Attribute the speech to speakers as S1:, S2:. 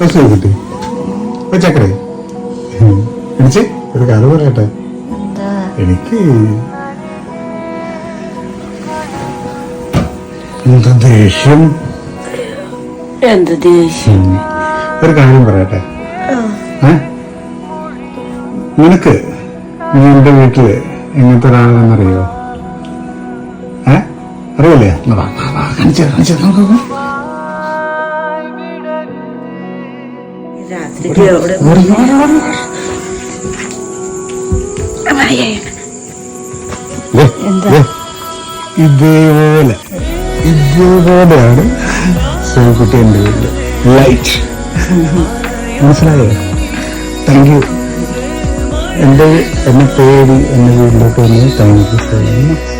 S1: Bus കിട്ടി. ചക്കരേ എണിച്ച് ഒരു കഥ പറയട്ടെ. എനിക്ക് എന്ത് ദേഷ്യം?
S2: എന്ത് ദേഷ്യം?
S1: ഒരു കാര്യം പറയട്ടെ? നിനക്ക് നീ എന്റെ വീട്ടിൽ എങ്ങനത്തെ ഒരാളാണെന്നറിയോ? ഏ? അറിയില്ലേ? കാണിച്ച് കാണിച്ച് നോക്കാം. ഇതേപോലെ ഇതേപോലെയാണ് സേവക്കുട്ടി എന്റെ വീട്ടിൽ. ലൈറ്റ് മനസ്സിലായോ? താങ്ക് യു എന്റെ എന്നെ പേടി എന്റെ വീട്ടിലോട്ട് വന്നത് താങ്ക് യു സോ മച്ച്